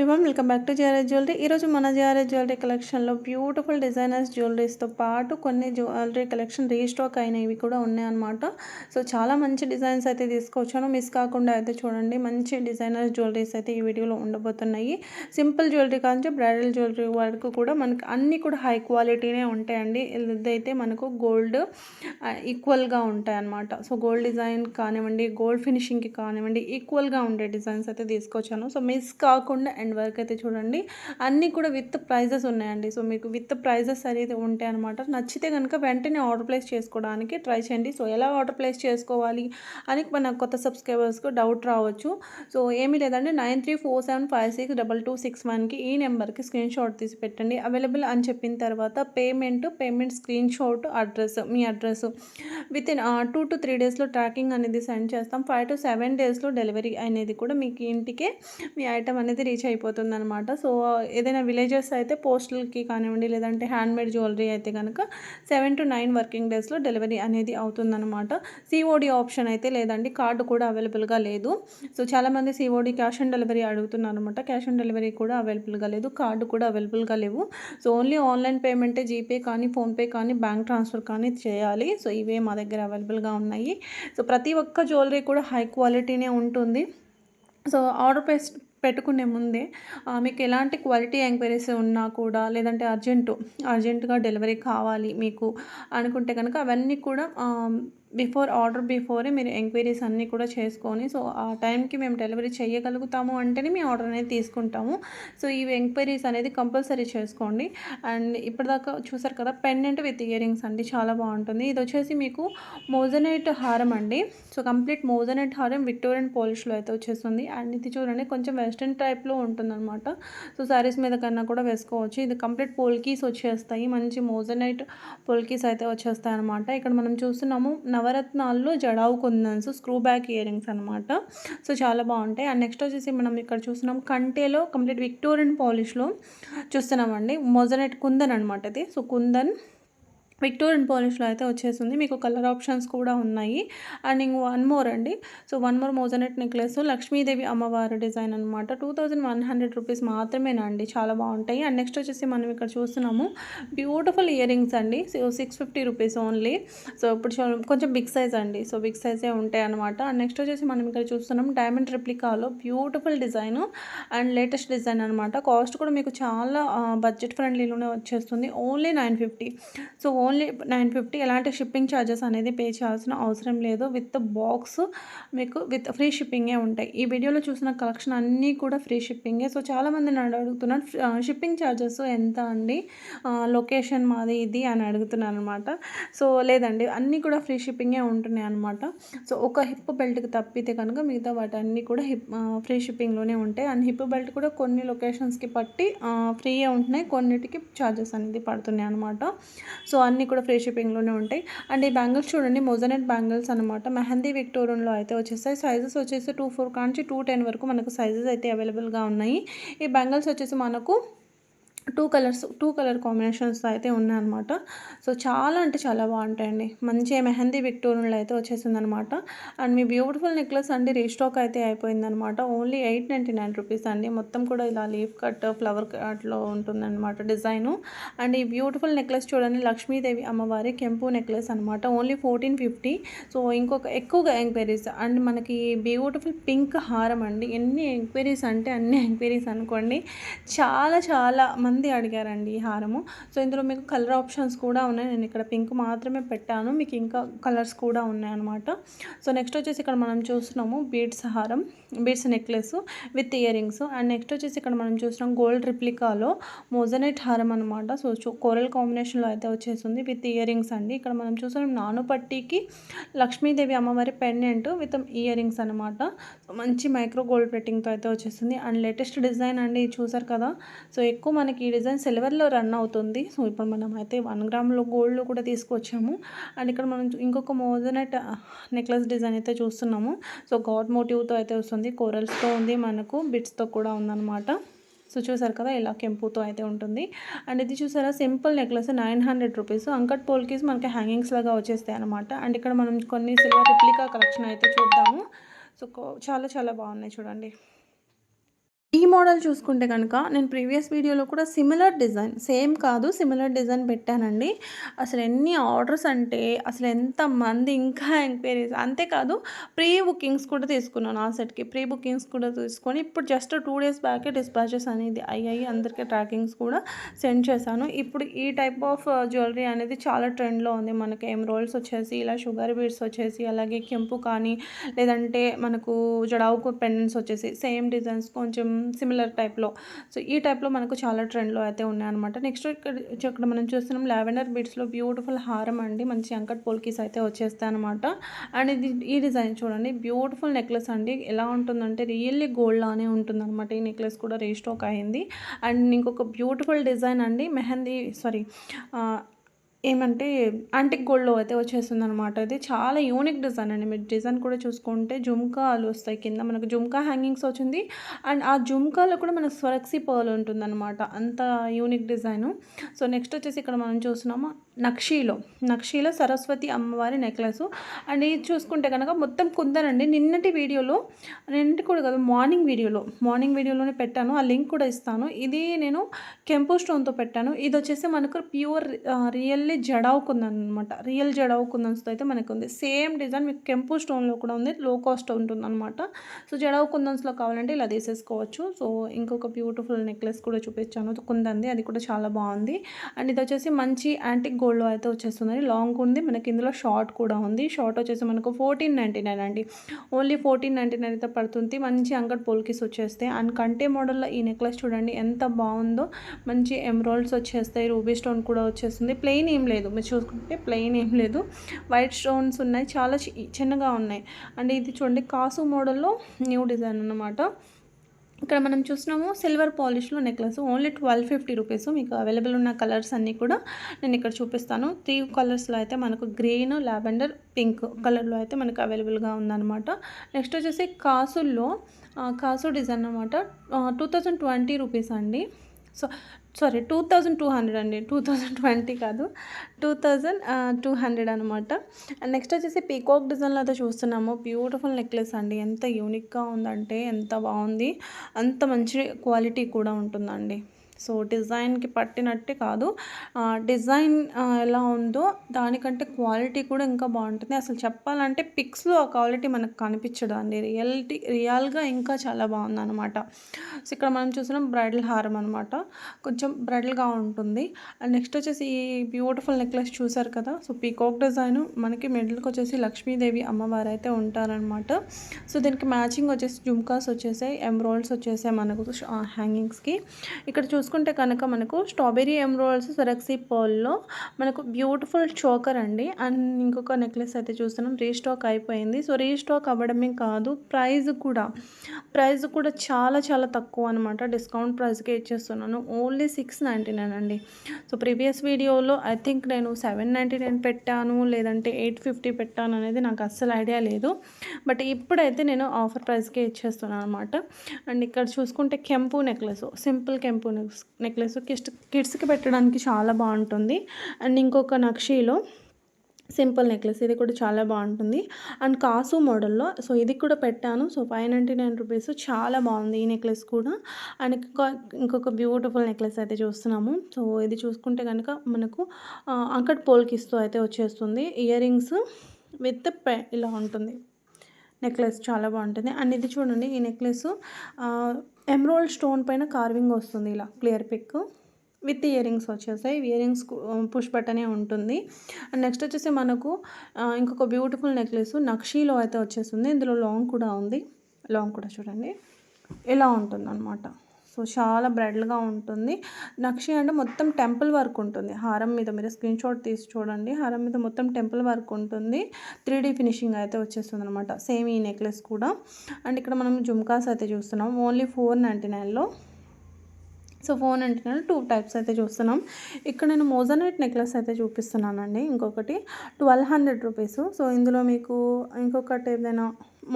Everyone welcome back to GRS jewellery ఈరోజు మన GRS jewellery కలెక్షన్లో బ్యూటిఫుల్ డిజైనర్స్ జ్యువెలరీస్తో పాటు కొన్ని జ్యువెలరీ కలెక్షన్ రీస్టాక్ అయినవి కూడా ఉన్నాయన్నమాట సో చాలా మంచి డిజైన్స్ అయితే తీసుకొచ్చాను. మిస్ కాకుండా అయితే చూడండి మంచి డిజైనర్స్ జ్యువెలరీస్ అయితే ఈ వీడియోలో ఉండబోతున్నాయి. సింపుల్ జ్యువెలరీ కానీ బ్రైడల్ జ్యువెలరీ వరకు కూడా మనకి అన్నీ కూడా హై క్వాలిటీనే ఉంటాయండి. ఇదైతే మనకు గోల్డ్ ఈక్వల్గా ఉంటాయి అన్నమాట. సో గోల్డ్ డిజైన్ కానివ్వండి గోల్డ్ ఫినిషింగ్కి కానివ్వండి ఈక్వల్గా ఉండే డిజైన్స్ అయితే తీసుకొచ్చాను. సో మిస్ కాకుండా ఎండ్ వరకు అయితే చూడండి అన్నీ కూడా విత్ ప్రైజెస్ ఉన్నాయండి. సో మీకు విత్ ప్రైజెస్ అనేది ఉంటాయి అనమాట నచ్చితే కనుక వెంటనే ఆర్డర్ ప్లేస్ చేసుకోవడానికి ట్రై చేయండి. సో ఎలా ఆర్డర్ ప్లేస్ చేసుకోవాలి అని మన కొత్త సబ్స్క్రైబర్స్కి డౌట్ రావచ్చు. సో ఏమీ లేదండి. Nine three four seven five six double two six వన్కి ఈ నెంబర్కి స్క్రీన్ షాట్ తీసి పెట్టండి. అవైలబుల్ అని చెప్పిన తర్వాత payment payment screenshot address me address. Within two to three డేస్లో ట్రాకింగ్ అనేది సెండ్ చేస్తాం. ఫైవ్ టు సెవెన్ డేస్లో డెలివరీ అనేది కూడా మీకు ఇంటికే మీ ఐటమ్ అనేది రీచ్ అయిపోతుంది. అనమాట సో ఏదైనా విలేజెస్ అయితే పోస్టల్కి కానివ్వండి లేదంటే హ్యాండ్మేడ్ జ్యువెలరీ అయితే కనుక సెవెన్ టు నైన్ వర్కింగ్ డేస్లో డెలివరీ అనేది అవుతుందన్నమాట. సిఓడి ఆప్షన్ అయితే లేదండి కార్డు కూడా అవైలబుల్గా లేదు. సో చాలామంది సిఓడి క్యాష్ ఆన్ డెలివరీ అడుగుతున్నారు అనమాట క్యాష్ ఆన్ డెలివరీ కూడా అవైలబుల్గా లేదు కార్డు కూడా అవైలబుల్గా లేవు. సో ఓన్లీ ఆన్లైన్ పేమెంటే జీపే కానీ ఫోన్పే కానీ బ్యాంక్ ట్రాన్స్ఫర్ కానీ చేయాలి. సో ఇవే మా దగ్గర అవైలబుల్గా ఉన్నాయి. సో ప్రతి ఒక్క జ్యువెలరీ కూడా హై క్వాలిటీనే ఉంటుంది. సో ఆర్డర్ పేస్ట్ పెట్టుకునే ముందే మీకు ఎలాంటి క్వాలిటీ ఎంక్వైరీస్ ఉన్నా కూడా లేదంటే అర్జెంటు అర్జెంటుగా డెలివరీ కావాలి మీకు అనుకుంటే కనుక అవన్నీ కూడా బిఫోర్ ఆర్డర్ బిఫోరే మీరు ఎంక్వైరీస్ అన్నీ కూడా చేసుకొని సో ఆ టైంకి మేము డెలివరీ చేయగలుగుతాము అంటేనే మీ ఆర్డర్ అనేది తీసుకుంటాము. సో ఈ ఎంక్వైరీస్ అనేది కంపల్సరీ చేసుకోండి. అండ్ ఇప్పటిదాకా చూసారు కదా పెండెంట్ విత్ ఇయరింగ్స్ అండి చాలా బాగుంటుంది. ఇది వచ్చేసి మీకు మోజనైట్ హారం అండి. సో కంప్లీట్ మోజనైట్ హారం విక్టోరియన్ పోలిష్లో అయితే వచ్చేస్తుంది. అండ్ ఇది చూడండి కొంచెం వెస్ట్రన్ టైప్లో ఉంటుందన్నమాట. సో శారీస్ మీద కన్నా కూడా వేసుకోవచ్చు. ఇది కంప్లీట్ పోల్కీస్ వచ్చేస్తాయి. మంచి మోజనైట్ పోల్కీస్ అయితే వచ్చేస్తాయి అనమాట ఇక్కడ మనం చూస్తున్నాము నవరత్నాల్లో jadau kundans screw back earrings అనమాట సో చాలా బాగుంటాయి. అండ్ నెక్స్ట్ వచ్చేసి మనం ఇక్కడ చూస్తున్నాం కంటేలో కంప్లీట్ విక్టోరియన్ పాలిష్లో చూస్తున్నామండి. మొజనెట్ కుందన్ అనమాట ఇది. సో కుందన్ విక్టోరియన్ పాలిష్లో అయితే వచ్చేసింది. మీకు కలర్ ఆప్షన్స్ కూడా ఉన్నాయి. అండ్ ఇంక వన్ మోర్ అండి. So one more moissanite necklace. Lakshmidevi అమ్మవారి డిజైన్ అనమాట two thousand one hundred rupees మాత్రమేనా అండి. చాలా బాగుంటాయి. అండ్ నెక్స్ట్ వచ్చేసి మనం ఇక్కడ చూస్తున్నాము బ్యూటిఫుల్ ఇయర్ రింగ్స్ అండి. So six fifty rupees only. So ఇప్పుడు కొంచెం బిగ్ సైజ్ అండి. సో బిగ్ సైజే ఉంటాయి అనమాట అండ్ నెక్స్ట్ వచ్చేసి మనం ఇక్కడ చూస్తున్నాం diamond రిప్లికాలో beautiful design and latest design అనమాట కాస్ట్ కూడా మీకు చాలా బడ్జెట్ ఫ్రెండ్లీలోనే వచ్చేస్తుంది. Only nine fifty. So only nine fifty ఎలాంటి షిప్పింగ్ ఛార్జెస్ అనేది పే చేయాల్సిన అవసరం లేదు. విత్ బాక్స్ మీకు విత్ ఫ్రీ షిప్పింగే ఉంటాయి. ఈ వీడియోలో చూసిన కలెక్షన్ అన్నీ కూడా ఫ్రీ షిప్పింగే. సో చాలామంది నన్ను అడుగుతున్నారు షిప్పింగ్ ఛార్జెస్ ఎంత అండి? లొకేషన్ మాది ఇది అని అడుగుతున్నాను అనమాట సో లేదండి అన్నీ కూడా ఫ్రీ షిప్పింగే ఉంటున్నాయి అనమాట సో ఒక హిప్ బెల్ట్కి తప్పితే కనుక మిగతా వాటన్నీ కూడా హిప్ ఫ్రీ షిప్పింగ్లోనే ఉంటాయి. అండ్ హిప్ బెల్ట్ కూడా కొన్ని లొకేషన్స్కి పట్టి ఫ్రీయే ఉంటున్నాయి. కొన్నిటికి ఛార్జెస్ అనేది పడుతున్నాయి అనమాట సో అన్ని అన్నీ కూడా ఫ్రీ షిప్పింగ్లోనే ఉంటాయి. అండ్ ఈ బ్యాంగిల్స్ చూడండి మొజనెట్ బ్యాంగిల్స్ అనమాట మెహందీ విక్టోరియన్లో అయితే వచ్చేసాయి సైజెస్ వచ్చేసి టూ ఫోర్ కాంచి టూ టెన్ వరకు మనకు సైజెస్ అయితే అవైలబుల్గా ఉన్నాయి. ఈ బ్యాంగిల్స్ వచ్చేసి మనకు two colours two colour combinations అయితే ఉన్నాయన్నమాట. సో చాలా అంటే చాలా బాగుంటాయండి. మంచి మెహందీ విక్టోరియన్లో అయితే వచ్చేసిందనమాట అండ్ మీ బ్యూటిఫుల్ నెక్లెస్ అండి రీస్టాక్ అయితే అయిపోయిందనమాట only eight ninety nine rupees అండి. మొత్తం కూడా ఇలా లీఫ్ కట్ ఫ్లవర్ కట్లో ఉంటుందన్నమాట డిజైను. అండ్ ఈ బ్యూటిఫుల్ నెక్లెస్ చూడండి లక్ష్మీదేవి అమ్మవారి కెంపు నెక్లెస్ అనమాట ఓన్లీ ఫోర్టీన్ ఫిఫ్టీ. సో ఇంకొక ఎక్కువగా ఎంక్వైరీస్. అండ్ మనకి బ్యూటిఫుల్ పింక్ హారం అండి. ఎన్ని ఎంక్వైరీస్ అంటే అన్ని ఎంక్వైరీస్ అనుకోండి. చాలా చాలా మంది మంది అడిగారండి ఈ హారము. సో ఇందులో మీకు కలర్ ఆప్షన్స్ కూడా ఉన్నాయి. నేను ఇక్కడ పింక్ మాత్రమే పెట్టాను. మీకు ఇంకా కలర్స్ కూడా ఉన్నాయన్నమాట సో నెక్స్ట్ వచ్చేసి ఇక్కడ మనం చూస్తున్నాము బీడ్స్ హారం beads necklace with ear rings and next వచ్చేసి ఇక్కడ మనం చూస్తున్నాం గోల్డ్ రిప్లికాలో మోజనైట్ హారం అనమాట సో కోరల్ కాంబినేషన్లో అయితే వచ్చేసింది విత్ ఇయర్ రింగ్స్ అండి. ఇక్కడ మనం చూస్తున్నాం నానుపట్టికి లక్ష్మీదేవి అమ్మవారి పెండెంట్ విత్ ఇయర్ రింగ్స్ అనమాట మంచి మైక్రో గోల్డ్ ప్లేటింగ్తో అయితే వచ్చేసింది. అండ్ లేటెస్ట్ డిజైన్ అండి చూసారు కదా? సో ఎక్కువ మనకి ఈ డిజైన్ సిల్వర్లో రన్ అవుతుంది. సో ఇప్పుడు మనం అయితే వన్ గ్రామ్లో గోల్డ్లో కూడా తీసుకొచ్చాము. అండ్ ఇక్కడ మనం ఇంకొక మోజనెట్ నెక్లెస్ డిజైన్ అయితే చూస్తున్నాము. సో గాడ్ మోటివ్తో అయితే వస్తుంది. కోరల్స్తో ఉంది మనకు బిట్స్తో కూడా ఉందన్నమాట. సో చూసారు కదా ఇలా కెంపుతో అయితే ఉంటుంది. అండ్ ఇది చూసారా simple necklace nine hundred rupees. Uncut polkis మనకి హ్యాంగింగ్స్ లాగా వచ్చేస్తాయి అనమాట అండ్ ఇక్కడ మనం కొన్ని సిల్వర్ రిప్లికా కలెక్షన్ అయితే చూద్దాము. సో చాలా చాలా బాగున్నాయి చూడండి. ఈ మోడల్ చూసుకుంటే కనుక నేను ప్రీవియస్ వీడియోలో కూడా సిమిలర్ డిజైన్ సేమ్ కాదు సిమిలర్ డిజైన్ పెట్టానండి. అసలు ఎన్ని ఆర్డర్స్ అంటే అసలు ఎంతమంది ఇంకా ఎంక్వైరీస్ అంతేకాదు ప్రీ బుకింగ్స్ కూడా తీసుకున్నాను ఆ సెట్కి ప్రీ బుకింగ్స్ కూడా తీసుకొని ఇప్పుడు జస్ట్ టూ డేస్ బ్యాకే డిస్పాచెస్ అనేది అయ్యాయి. అందరికీ ట్రాకింగ్స్ కూడా సెండ్ చేశాను. ఇప్పుడు ఈ టైప్ ఆఫ్ జ్యువెలరీ అనేది చాలా ట్రెండ్లో ఉంది. మనకి ఎమ్ రోల్స్ వచ్చేసి ఇలా షుగర్ బీడ్స్ వచ్చేసి అలాగే కెంపు కానీ లేదంటే మనకు జడావుకు పెండెంట్స్ వచ్చేసి సేమ్ డిజైన్స్ కొంచెం సిమిలర్ టైప్లో సో ఈ టైప్లో మనకు చాలా ట్రెండ్లో అయితే ఉన్నాయన్నమాట. నెక్స్ట్ ఇక్కడ ఇక్కడ మనం చూస్తున్నాం లావెండర్ బీడ్స్లో బ్యూటిఫుల్ హారం అండి. మంచి అంకట్ పోల్కీస్ అయితే వచ్చేస్తాయి అనమాట అండ్ ఇది ఈ డిజైన్ చూడండి. బ్యూటిఫుల్ నెక్లెస్ అండి. ఎలా ఉంటుందంటే రియల్లీ గోల్డ్ లానే ఈ నెక్లెస్ కూడా రీస్టాక్ అయింది. అండ్ ఇంకొక బ్యూటిఫుల్ డిజైన్ అండి. మెహందీ సారీ ఏమంటే యాంటిక్ గోల్డ్లో అయితే వచ్చేస్తుంది అనమాట ఇది చాలా యూనిక్ డిజైన్ అండి. మీరు డిజైన్ కూడా చూసుకుంటే జుమ్కాలు వస్తాయి కింద. మనకు జుమ్కా హ్యాంగింగ్స్ వచ్చింది. అండ్ ఆ జుమ్కాలో కూడా మనకు స్వరక్సీ పర్ల్ ఉంటుందనమాట అంత యూనిక్ డిజైను సో నెక్స్ట్ వచ్చేసి ఇక్కడ మనం చూస్తున్నాము నక్షీలో నక్షీలో సరస్వతి అమ్మవారి నెక్లెస్ అండ్ ఇది చూసుకుంటే కనుక మొత్తం కుందనండి. నిన్నటి వీడియోలో నిన్నటి కూడా కాదు మార్నింగ్ వీడియోలో మార్నింగ్ వీడియోలోనే పెట్టాను. ఆ లింక్ కూడా ఇస్తాను. ఇది నేను కెంపు స్టోన్తో పెట్టాను. ఇది వచ్చేసి మనకు ప్యూర్ రియల్లీ జడావు కుందన్ అనమాట రియల్ జడావు కుందన్స్తో అయితే మనకు ఉంది సేమ్ డిజైన్ మీకు కెంపు స్టోన్లో కూడా ఉంది. లో కాస్ట్ ఉంటుంది అనమాట సో జడావు కుందన్స్లో కావాలంటే ఇలా తీసేసుకోవచ్చు. సో ఇంకొక బ్యూటిఫుల్ నెక్లెస్ కూడా చూపించాను. కుందంది. అది కూడా చాలా బాగుంది. అండ్ ఇది వచ్చేసి మంచి యాంటిక్ గోల్డ్ గోల్డ్లో అయితే వచ్చేస్తుంది లాంగ్ ఉంది. మనకి ఇందులో షార్ట్ కూడా ఉంది. షార్ట్ వచ్చేసి మనకు ఫోర్టీన్ నైంటీ నైన్ అండి. ఓన్లీ ఫోర్టీన్ నైంటీ నైన్ అయితే పడుతుంది. మంచి అంకట్ పోల్కిస్ వచ్చేస్తాయి. అండ్ కంటే మోడల్లో ఈ నెక్లెస్ చూడండి ఎంత బాగుందో. మంచి ఎమరాల్డ్స్ వచ్చేస్తాయి. రూబీ స్టోన్ కూడా వచ్చేస్తుంది. ప్లెయిన్ ఏం లేదు. మీరు చూసుకుంటే ప్లెయిన్ ఏం లేదు. వైట్ స్టోన్స్ ఉన్నాయి. చాలా చిన్నగా ఉన్నాయి. అండ్ ఇది చూడండి కాసు మోడల్లో న్యూ డిజైన్ అన్నమాట. ఇక్కడ మనం చూసినాము silver పాలిష్లో necklace only twelve fifty rupees మీకు అవైలబుల్ ఉన్న కలర్స్ అన్నీ కూడా నేను ఇక్కడ చూపిస్తాను. త్రీ కలర్స్లో అయితే మనకు గ్రీన్ లావెండర్ పింక్ కలర్లో అయితే మనకు అవైలబుల్గా ఉందన్నమాట. నెక్స్ట్ వచ్చేసి కాసుల్లో కాసు డిజైన్ అనమాట టూ థౌజండ్ ట్వంటీ రూపీస్ అండి. So sorry two thousand two hundred అండి. టూ థౌజండ్ ట్వంటీ కాదు. టూ థౌజండ్ టూ హండ్రెడ్ అనమాట అండ్ నెక్స్ట్ వచ్చేసి పీకాక్ డిజైన్లో అయితే చూస్తున్నాము. బ్యూటిఫుల్ నెక్లెస్ అండి. ఎంత యూనిక్గా ఉందంటే ఎంత బాగుంది. అంత మంచి క్వాలిటీ కూడా ఉంటుందండి. సో డిజైన్కి పట్టినట్టే కాదు. డిజైన్ ఎలా ఉందో దానికంటే క్వాలిటీ కూడా ఇంకా బాగుంటుంది. అసలు చెప్పాలంటే పిక్స్లో ఆ క్వాలిటీ మనకు కనిపించడం అండి. రియాలిటీ రియల్గా ఇంకా చాలా బాగుంది అనమాట సో ఇక్కడ మనం చూసినాం బ్రైడల్ హారం అనమాట కొంచెం బ్రైడల్గా ఉంటుంది. నెక్స్ట్ వచ్చేసి ఈ బ్యూటిఫుల్ నెక్లెస్ చూసారు కదా? So peacock design. మనకి మిడిల్కి వచ్చేసి లక్ష్మీదేవి అమ్మవారు అయితే ఉంటారనమాట సో దీనికి మ్యాచింగ్ వచ్చేసి జుమ్కాస్ వచ్చేసాయి. ఎంబ్రాయిడ్స్ వచ్చేసాయి మనకు హ్యాంగింగ్స్కి. ఇక్కడ చూసి చూసుకుంటే కనుక మనకు స్ట్రాబెరీ ఎమ్రోల్స్ సెరక్సీ పర్ల్లో మనకు బ్యూటిఫుల్ చోకర్ అండి. అండ్ ఇంకొక నెక్లెస్ అయితే చూస్తున్నాం. రీస్టాక్ అయిపోయింది. సో రీస్టాక్ అవ్వడమే కాదు ప్రైస్ కూడా. ప్రైస్ కూడా చాలా చాలా తక్కువ అనమాట డిస్కౌంట్ ప్రైస్కే ఇచ్చేస్తున్నాను. ఓన్లీ సిక్స్ నైంటీ నైన్ అండి. సో ప్రీవియస్ వీడియోలో ఐ థింక్ నేను సెవెన్ నైంటీ నైన్ పెట్టాను లేదంటే ఎయిట్ ఫిఫ్టీ పెట్టాను అనేది నాకు అస్సలు ఐడియా లేదు. బట్ ఇప్పుడైతే నేను ఆఫర్ ప్రైస్కే ఇచ్చేస్తున్నాను అనమాట అండ్ ఇక్కడ చూసుకుంటే కెంపు నెక్లెస్ సింపుల్ కెంపు నెక్లెస్. నెక్లెస్ కిడ్స్ కిడ్స్కి పెట్టడానికి చాలా బాగుంటుంది. అండ్ ఇంకొక నక్షీలో సింపుల్ నెక్లెస్ ఇది కూడా చాలా బాగుంటుంది. అండ్ కాసు మోడల్లో సో ఇది కూడా పెట్టాను. So five ninety nine rupees చాలా బాగుంది ఈ నెక్లెస్ కూడా. అండ్ ఇంకొక బ్యూటిఫుల్ నెక్లెస్ అయితే చూస్తున్నాము. సో ఇది చూసుకుంటే కనుక మనకు అంకట్ పోల్కిస్తూ అయితే వచ్చేస్తుంది. ఇయర్ రింగ్స్ విత్ పె ఇలా ఉంటుంది. నెక్లెస్ చాలా బాగుంటుంది. అండ్ ఇది చూడండి ఈ నెక్లెస్ ఎమ్రోల్డ్ స్టోన్ పైన కార్వింగ్ వస్తుంది ఇలా క్లియర్ పిక్. విత్ ఇయరింగ్స్ వచ్చేసాయి ఇయరింగ్స్ పుష్ బటనే ఉంటుంది. అండ్ నెక్స్ట్ వచ్చేసి మనకు ఇంకొక బ్యూటిఫుల్ నెక్లెస్ నక్షీలో అయితే వచ్చేస్తుంది. ఇందులో లాంగ్ కూడా ఉంది. లాంగ్ కూడా చూడండి. ఇలా ఉంటుంది అనమాట చాలా బ్రైడల్గా ఉంటుంది. నక్షి అంటే మొత్తం టెంపుల్ వర్క్ ఉంటుంది. హారం మీద మీరు స్క్రీన్ షాట్ తీసి చూడండి. హారం మీద మొత్తం టెంపుల్ వర్క్ ఉంటుంది. త్రీ డీ ఫినిషింగ్ అయితే వచ్చేస్తుంది అనమాట సేమ్ ఈ నెక్లెస్ కూడా. అండ్ ఇక్కడ మనం జుమ్కాస్ అయితే చూస్తున్నాం. ఓన్లీ ఫోర్ నైంటీ నైన్లో. సో ఫోన్ అంటే టూ టైప్స్ అయితే చూస్తున్నాం. ఇక్కడ నేను మోజనైట్ నెక్లెస్ అయితే చూపిస్తున్నానండి. ఇంకొకటి ట్వెల్వ్ హండ్రెడ్ రూపీస్. సో ఇందులో మీకు ఇంకొకటి ఏదైనా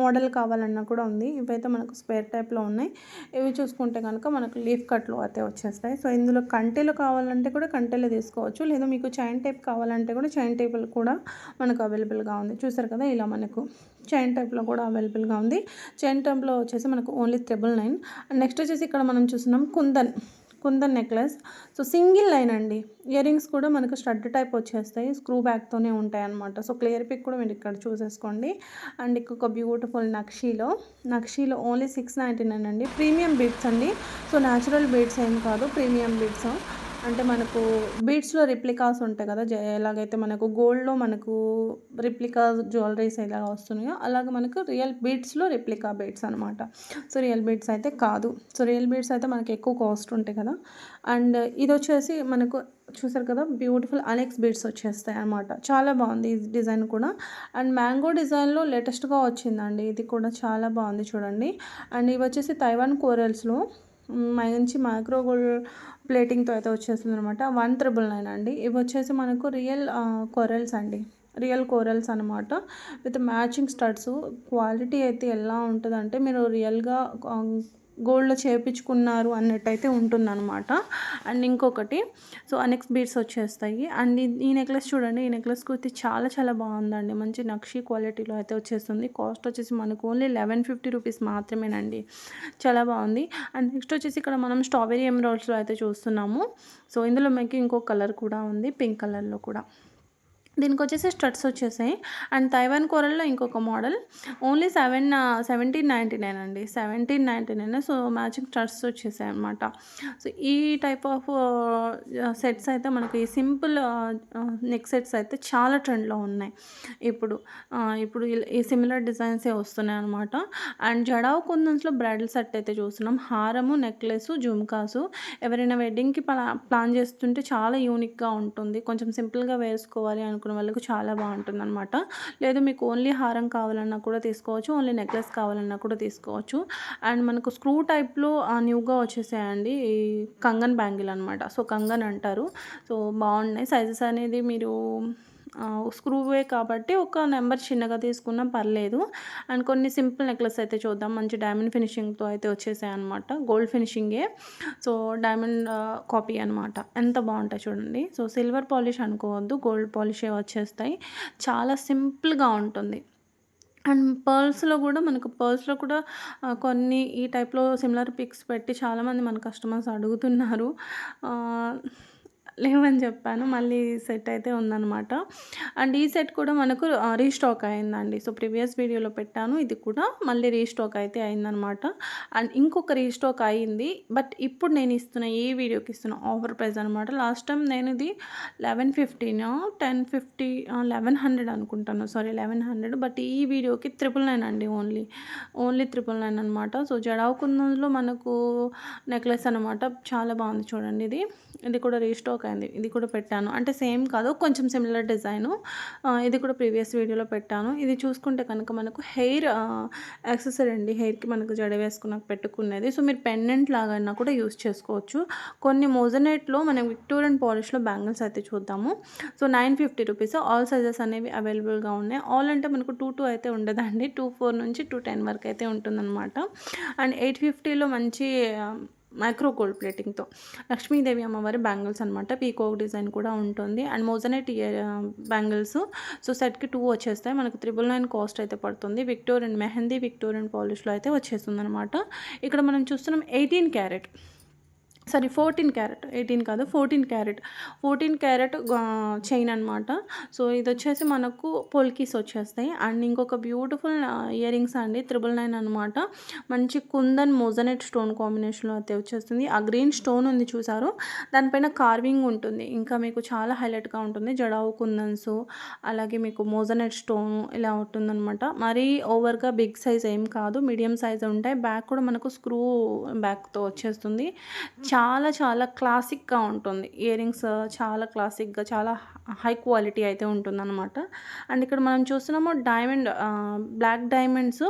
మోడల్ కావాలన్నా కూడా ఉంది. ఇవైతే మనకు స్పేర్ టైప్లో ఉన్నాయి. ఇవి చూసుకుంటే కనుక మనకు లీఫ్ కట్లు అయితే వచ్చేస్తాయి. సో ఇందులో కంటెలు కావాలంటే కూడా కంటెలు తీసుకోవచ్చు. లేదా మీకు చైన్ టైప్ కావాలంటే కూడా చైన్ టేబుల్ కూడా మనకు అవైలబుల్గా ఉంది. చూసారు కదా ఇలా మనకు చైన్ టైప్లో కూడా అవైలబుల్గా ఉంది. చైన్ టైప్లో వచ్చేసి మనకు only triple nine. And next వచ్చేసి ఇక్కడ మనం చూస్తున్నాం kundan. Kundan necklace. So single line అండి. ఇయర్ రింగ్స్ కూడా మనకు స్టడ్ టైప్ వచ్చేస్తాయి. స్క్రూ బ్యాక్తోనే ఉంటాయి అనమాట సో క్లియర్ పిక్ కూడా మీరు ఇక్కడ చూసేసుకోండి. అండ్ ఇంకొక బ్యూటిఫుల్ నక్షీలో. నక్షీలో ఓన్లీ సిక్స్ నైంటీ నైన్ అండి. ప్రీమియం బీడ్స్ అండి. సో న్యాచురల్ బీట్స్ ఏం కాదు. ప్రీమియం బీడ్స్ అంటే మనకు బీడ్స్లో రిప్లికాస్ ఉంటాయి కదా జ- ఎలాగైతే మనకు గోల్డ్లో మనకు రిప్లికా జ్యువెలరీస్ ఎలా వస్తున్నాయో అలాగే మనకు రియల్ బీడ్స్లో రిప్లికా బీడ్స్ అనమాట సో రియల్ బీడ్స్ అయితే కాదు. సో రియల్ బీడ్స్ అయితే మనకి ఎక్కువ కాస్ట్ ఉంటాయి కదా. అండ్ ఇది వచ్చేసి మనకు చూసారు కదా బ్యూటిఫుల్ అనెక్స్ బీడ్స్ వచ్చేస్తాయి అనమాట చాలా బాగుంది ఈ డిజైన్ కూడా. అండ్ మ్యాంగో డిజైన్లో లేటెస్ట్గా వచ్చిందండి. ఇది కూడా చాలా బాగుంది చూడండి. అండ్ ఇవి వచ్చేసి తైవాన్ కోరల్స్లో మంచి మైక్రో గోల్డ్ ప్లేటింగ్తో అయితే వచ్చేస్తుంది అనమాట వన్ త్రిబుల్ నైన్ అండి. ఇవి వచ్చేసి మనకు రియల్ కొరల్స్ అండి. రియల్ కోరల్స్ అనమాట విత్ మ్యాచింగ్ స్టడ్స్. క్వాలిటీ అయితే ఎలా ఉంటుందంటే మీరు రియల్గా గోల్డ్లో చేపించుకున్నారు అన్నట్టయితే ఉంటుందన్నమాట. అండ్ ఇంకొకటి సో అనెక్స్ బీడ్స్ వచ్చేస్తాయి. అండ్ ఈ- నెక్లెస్ చూడండి ఈ నెక్లెస్ కుర్తి చాలా చాలా బాగుందండి. మంచి నక్షి క్వాలిటీలో అయితే వచ్చేస్తుంది. కాస్ట్ వచ్చేసి మనకు ఓన్లీ లెవెన్ ఫిఫ్టీ రూపీస్ మాత్రమేనండి. చాలా బాగుంది. అండ్ నెక్స్ట్ వచ్చేసి ఇక్కడ మనం స్ట్రాబెరీ ఎమరాల్డ్స్లో అయితే చూస్తున్నాము. సో ఇందులో మీకు ఇంకో కలర్ కూడా ఉంది పింక్ కలర్లో కూడా. దీనికి వచ్చేసి స్టడ్స్ వచ్చేసాయి. అండ్ తైవాన్ కూరల్లో ఇంకొక model. Only seven seventeen ninety nine అండి. Seventeen ninety nine so matching studs వచ్చేసాయి అనమాట సో ఈ టైప్ ఆఫ్ సెట్స్ అయితే మనకి ఈ సింపుల్ నెక్ సెట్స్ అయితే చాలా ట్రెండ్లో ఉన్నాయి. ఇప్పుడు ఇప్పుడు ఈ సిమిలర్ డిజైన్సే వస్తున్నాయి అనమాట అండ్ జడావు కుందన్స్లో బ్రైడల్ సెట్ అయితే చూస్తున్నాం. హారము నెక్లెస్ జుమ్కాసు. ఎవరైనా వెడ్డింగ్కి ప్లా ప్లాన్ చేస్తుంటే చాలా యూనిక్గా ఉంటుంది. కొంచెం సింపుల్గా వేసుకోవాలి అనుకున్న వాళ్ళకు చాలా బాగుంటుంది అనమాట లేదు మీకు ఓన్లీ హారం కావాలన్నా కూడా తీసుకోవచ్చు ఓన్లీ నెక్లెస్ కావాలన్నా కూడా తీసుకోవచ్చు. అండ్ మనకు స్క్రూ టైప్లో న్యూగా వచ్చేసాయండి ఈ కంగన్ బ్యాంగిల్ అనమాట సో కంగన్ అంటారు. సో బాగున్నాయి. సైజెస్ అనేది మీరు స్క్రూవే కాబట్టి ఒక నెంబర్ చిన్నగా తీసుకున్నా పర్లేదు. అండ్ కొన్ని సింపుల్ నెక్లెస్ అయితే చూద్దాం. మంచి డైమండ్ ఫినిషింగ్తో అయితే వచ్చేసాయి అనమాట గోల్డ్ ఫినిషింగే సో డైమండ్ కాపీ అనమాట ఎంత బాగుంటాయి చూడండి. సో సిల్వర్ పాలిష్ అనుకోవద్దు. గోల్డ్ పాలిషే వచ్చేస్తాయి. చాలా సింపుల్గా ఉంటుంది. అండ్ పర్ల్స్లో కూడా మనకు పర్ల్స్లో కూడా కొన్ని ఈ టైప్లో సిమిలర్ పిక్స్ పెట్టి చాలామంది మన కస్టమర్స్ అడుగుతున్నారు. లేవని చెప్పాను. మళ్ళీ సెట్ అయితే ఉందన్నమాట. అండ్ ఈ సెట్ కూడా మనకు రీస్టాక్ అయిందండి. సో ప్రీవియస్ వీడియోలో పెట్టాను. ఇది కూడా మళ్ళీ రీస్టాక్ అయితే అయిందనమాట అండ్ ఇంకొక రీస్టాక్ అయింది. బట్ ఇప్పుడు నేను ఇస్తున్న ఈ వీడియోకి ఇస్తున్న ఆఫర్ ప్రైస్ అనమాట లాస్ట్ టైం నేను ఇది eleven fifteen ten fifty eleven hundred అనుకుంటాను. Sorry eleven hundred. బట్ ఈ వీడియోకి త్రిపుల్ నైన్ అండి ఓన్లీ. ఓన్లీ త్రిపుల్ నైన్ అనమాట సో జడావు కుందంలో మనకు నెక్లెస్ అనమాట చాలా బాగుంది చూడండి ఇది. ఇది కూడా రీస్టాక్ అయింది. ఇది కూడా పెట్టాను. అంటే సేమ్ కాదు కొంచెం సిమిలర్ డిజైను. ఇది కూడా ప్రీవియస్ వీడియోలో పెట్టాను. ఇది చూసుకుంటే కనుక మనకు హెయిర్ యాక్సెసరీ అండి. హెయిర్కి మనకు జడ వేసుకున్నాక పెట్టుకునేది. సో మీరు పెండెంట్ లాగా కూడా యూస్ చేసుకోవచ్చు. కొన్ని మోజనెట్లో మనం విక్టోరియన్ పాలిష్లో బ్యాంగిల్స్ అయితే చూద్దాము. So nine fifty rupees. All sizes అనేవి అవైలబుల్గా ఉన్నాయి. ఆల్ అంటే మనకు టూ టూ అయితే ఉండదండి. టూ ఫోర్ నుంచి టూ టెన్ వరకు అయితే ఉంటుందన్నమాట. అండ్ ఎయిట్ ఫిఫ్టీలో మంచి మైక్రో గోల్డ్ ప్లేటింగ్తో. లక్ష్మీదేవి అమ్మవారి బ్యాంగిల్స్ అనమాట పీకోక్ డిజైన్ కూడా ఉంటుంది. And moissanite ear bangles. So సెట్కి టూ వచ్చేస్తాయి. మనకు త్రిబుల్ నైన్ కాస్ట్ అయితే పడుతుంది. విక్టోరియన్ మెహందీ విక్టోరియన్ పాలిష్లో అయితే వచ్చేస్తుంది అనమాట ఇక్కడ మనం చూస్తున్నాం eighteen carat. Sorry fourteen carat eighteen కాదు fourteen carat. Fourteen carat chain అనమాట సో ఇది వచ్చేసి మనకు పొల్కీస్ వచ్చేస్తాయి. అండ్ ఇంకొక బ్యూటిఫుల్ ఇయర్ రింగ్స్ అండి త్రిబుల్ నైన్ అనమాట మంచి కుందన్ మోజనెట్ స్టోన్ కాంబినేషన్లో అయితే వచ్చేస్తుంది. ఆ గ్రీన్ స్టోన్ ఉంది చూసారు. దానిపైన కార్వింగ్ ఉంటుంది. ఇంకా మీకు చాలా హైలైట్గా ఉంటుంది. జడావు కుందన్స్ అలాగే మీకు మోజనెట్ స్టోన్ ఇలా ఉంటుందన్నమాట. మరీ ఓవర్గా బిగ్ సైజ్ ఏం కాదు. మీడియం సైజ్ ఉంటాయి. బ్యాక్ కూడా మనకు స్క్రూ బ్యాక్తో వచ్చేస్తుంది. చాలా చాలా క్లాసిక్గా ఉంటుంది. ఇయర్ రింగ్స్ చాలా క్లాసిక్గా చాలా హై క్వాలిటీ అయితే ఉంటుందన్నమాట. అండ్ ఇక్కడ మనం చూస్తున్నాము డైమండ్ బ్లాక్ డైమండ్స్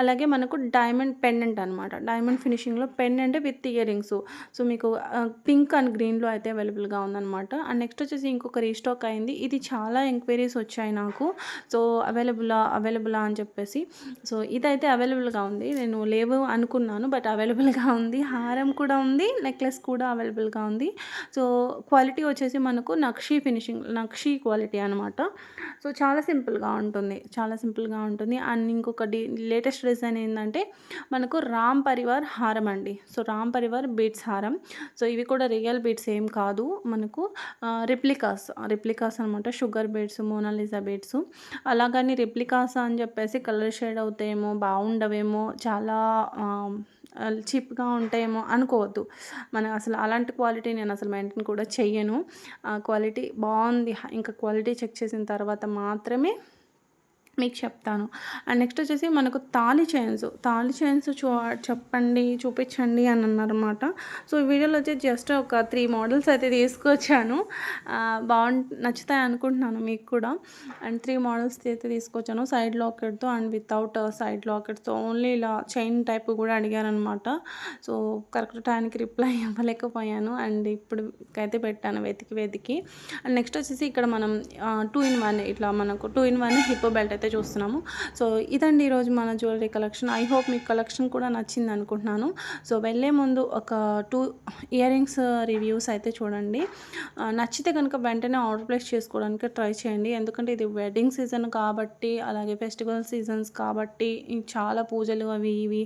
అలాగే మనకు డైమండ్ పెండెంట్ అనమాట diamond ఫినిషింగ్లో pendant with ear rings. So మీకు పింక్ అండ్ గ్రీన్లో అయితే అవైలబుల్గా ఉందన్నమాట. అండ్ నెక్స్ట్ వచ్చేసి ఇంకొక రీస్టాక్ అయింది. ఇది చాలా ఎంక్వైరీస్ వచ్చాయి నాకు. సో అవైలబులా అవైలబులా అని చెప్పేసి. సో ఇదైతే అవైలబుల్గా ఉంది. నేను లేవు అనుకున్నాను బట్ అవైలబుల్గా ఉంది. హారం కూడా ఉంది. నెక్లెస్ కూడా అవైలబుల్గా ఉంది. సో క్వాలిటీ వచ్చేసి మనకు నక్షీ ఫినిషింగ్ నక్షీ క్వాలిటీ అనమాట సో చాలా సింపుల్గా ఉంటుంది. చాలా సింపుల్గా ఉంటుంది. అండ్ ఇంకొక డి లేటెస్ట్ డిజైన్ ఏంటంటే మనకు రామ్ పరివార్ హారం అండి. సో రామ్ పరివార్ బీట్స్ హారం. సో ఇవి కూడా రియల్ బీట్స్ ఏం కాదు. మనకు రిప్లికాస్ రిప్లికాస్ అనమాట sugar beads Mona Lisa beads అలాగని రిప్లికాస్ అని చెప్పేసి కలర్ షేడ్ అవుతాయేమో బాగుండవేమో చాలా చీప్గా ఉంటాయేమో అనుకోవద్దు. మన అసలు అలాంటి క్వాలిటీ నేను అసలు మెయింటైన్ కూడా చెయ్యను. క్వాలిటీ బాగుంది. ఇంకా క్వాలిటీ చెక్ చేసిన తర్వాత మాత్రమే మీకు చెప్తాను. అండ్ నెక్స్ట్ వచ్చేసి మనకు తాళి చైన్స్. తాళి చైన్స్ చూ చెప్పండి చూపించండి అని అన్నారన్నమాట. సో ఈ వీడియోలో వచ్చి జస్ట్ ఒక త్రీ మోడల్స్ అయితే తీసుకొచ్చాను. బాగుంటు నచ్చుతాయి అనుకుంటున్నాను మీకు కూడా. అండ్ త్రీ మోడల్స్ అయితే తీసుకొచ్చాను. సైడ్ లాకెట్తో అండ్ వితౌట్ సైడ్ లాకెట్తో ఓన్లీ ఇలా చైన్ టైప్ కూడా అడిగారనమాట సో కరెక్ట్ టైంకి రిప్లై ఇవ్వలేకపోయాను. అండ్ ఇప్పుడు అయితే పెట్టాను వెతికి వెతికి. అండ్ నెక్స్ట్ వచ్చేసి ఇక్కడ మనం టూ ఇన్ వన్ ఇట్లా మనకు two in one hip belt అయితే చూస్తున్నాము. సో ఇదండి ఈరోజు మన జ్యువెలరీ కలెక్షన్. ఐ హోప్ మీకు కలెక్షన్ కూడా నచ్చింది అనుకుంటున్నాను. సో వెళ్ళే ముందు ఒక టూ ఇయర్ రింగ్స్ రివ్యూస్ అయితే చూడండి. నచ్చితే కనుక వెంటనే ఆర్డర్ ప్లేస్ చేసుకోవడానికి ట్రై చేయండి. ఎందుకంటే ఇది వెడ్డింగ్ సీజన్ కాబట్టి అలాగే ఫెస్టివల్ సీజన్స్ కాబట్టి చాలా పూజలు అవి ఇవి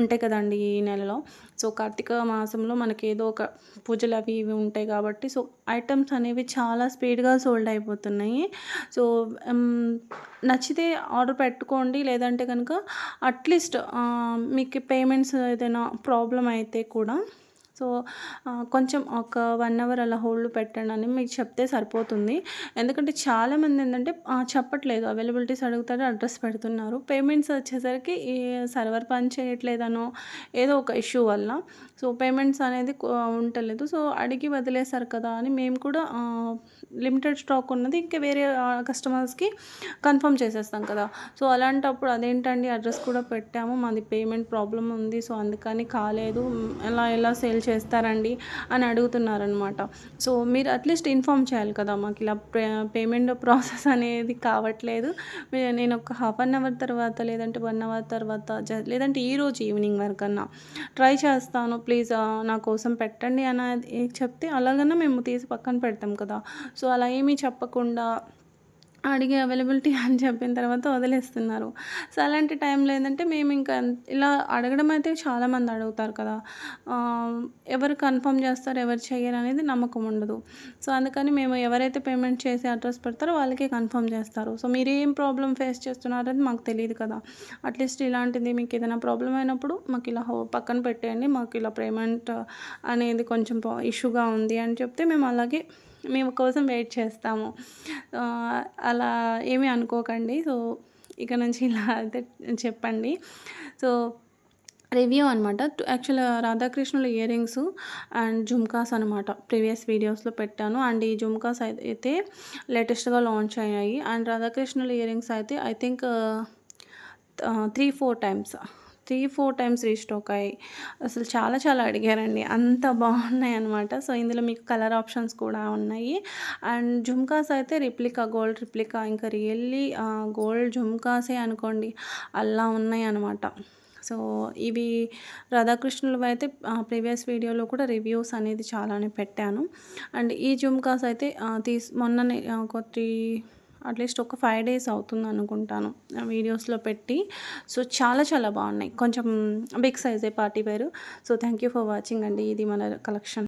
ఉంటాయి కదండి ఈ నెలలో. సో కార్తీక మాసంలో మనకి ఏదో ఒక పూజలు అవి ఇవి ఉంటాయి కాబట్టి సో ఐటమ్స్ అనేవి చాలా స్పీడ్గా సోల్డ్ అయిపోతున్నాయి. సో నచ్చితే ఆర్డర్ పెట్టుకోండి. లేదంటే కనుక అట్లీస్ట్ మీకు పేమెంట్స్ ఏదైనా ప్రాబ్లం అయితే కూడా సో కొంచెం ఒక వన్ అవర్ అలా హోల్డ్ పెట్టండి అని మీకు చెప్తే సరిపోతుంది. ఎందుకంటే చాలామంది ఏంటంటే చెప్పట్లేదు. అవైలబిలిటీస్ అడుగుతారు అడ్రస్ పెడుతున్నారు. పేమెంట్స్ వచ్చేసరికి ఈ సర్వర్ పని చేయట్లేదనో ఏదో ఒక ఇష్యూ వల్ల సో పేమెంట్స్ అనేది ఉండలేదు. సో అడిగి వదిలేశారు కదా అని మేము కూడా లిమిటెడ్ స్టాక్ ఉన్నది. ఇంకా వేరే కస్టమర్స్కి కన్ఫర్మ్ చేసేస్తాం కదా. సో అలాంటప్పుడు అదేంటండి? అడ్రస్ కూడా పెట్టాము. మాది పేమెంట్ ప్రాబ్లం ఉంది. సో అందుకని కాలేదు. ఎలా ఎలా సేల్ చేస్తారండి? అని అడుగుతున్నారనమాట సో మీరు అట్లీస్ట్ ఇన్ఫామ్ చేయాలి కదా మాకు ఇలా పేమెంట్ ప్రాసెస్ అనేది కావట్లేదు. నేను ఒక హాఫ్ అన్ అవర్ తర్వాత లేదంటే వన్ అవర్ తర్వాత లేదంటే ఈరోజు ఈవినింగ్ వరకు అన్నా ట్రై చేస్తాను. ప్లీజ్ నా కోసం పెట్టండి అని చెప్తే అలాగన్నా మేము తీసి పక్కన పెడతాం కదా. సో అలా ఏమీ చెప్పకుండా అడిగే అవైలబిలిటీ అని చెప్పిన తర్వాత వదిలేస్తున్నారు. సో అలాంటి టైంలో ఏంటంటే మేము ఇంకా ఇలా అడగడం అయితే చాలామంది అడుగుతారు కదా. ఎవరు కన్ఫర్మ్ చేస్తారు ఎవరు చేయరు అనేది నమ్మకం ఉండదు. సో అందుకని మేము ఎవరైతే పేమెంట్ చేసి అడ్రస్ పెడతారో వాళ్ళకే కన్ఫర్మ్ చేస్తారు. సో మీరు ఏం ప్రాబ్లం ఫేస్ చేస్తున్నారని మాకు తెలియదు కదా. అట్లీస్ట్ ఇలాంటిది మీకు ఏదైనా ప్రాబ్లం అయినప్పుడు మాకు ఇలా పక్కన పెట్టేయండి మాకు ఇలా పేమెంట్ అనేది కొంచెం ఇష్యూగా ఉంది అని చెప్తే మేము అలాగే మేము కోసం వెయిట్ చేస్తాము. అలా ఏమీ అనుకోకండి. సో ఇక నుంచి ఇలా అయితే చెప్పండి. సో రివ్యూ అనమాట యాక్చువల్ రాధాకృష్ణుల ఇయర్ రింగ్స్ అండ్ జుమ్కాస్ అనమాట ప్రీవియస్ వీడియోస్లో పెట్టాను. అండ్ ఈ జుమ్కాస్ అయితే లేటెస్ట్గా లాంచ్ అయ్యాయి. అండ్ రాధాకృష్ణుల ఇయర్ రింగ్స్ అయితే I think three four times three four times restock అయ్యాయి. అసలు చాలా చాలా అడిగారండి. అంత బాగున్నాయి అనమాట సో ఇందులో మీకు కలర్ ఆప్షన్స్ కూడా ఉన్నాయి. అండ్ జుమ్కాస్ అయితే రిప్లికా గోల్డ్ రిప్లికా ఇంకా రియల్లీ గోల్డ్ జుమ్కాసే అనుకోండి. అలా ఉన్నాయి అనమాట సో ఇవి రాధాకృష్ణులు అయితే ప్రీవియస్ వీడియోలో కూడా రివ్యూస్ అనేది చాలానే పెట్టాను. అండ్ ఈ జుమ్కాస్ అయితే తీసి మొన్ననే ఒక త్రీ అట్లీస్ట్ ఒక ఫైవ్ డేస్ అవుతుంది అనుకుంటాను వీడియోస్లో పెట్టి. సో చాలా చాలా బాగున్నాయి. కొంచెం బిగ్ సైజే పార్టీ వేరు. So thank you for watching అండి. ఇది మన కలెక్షన్.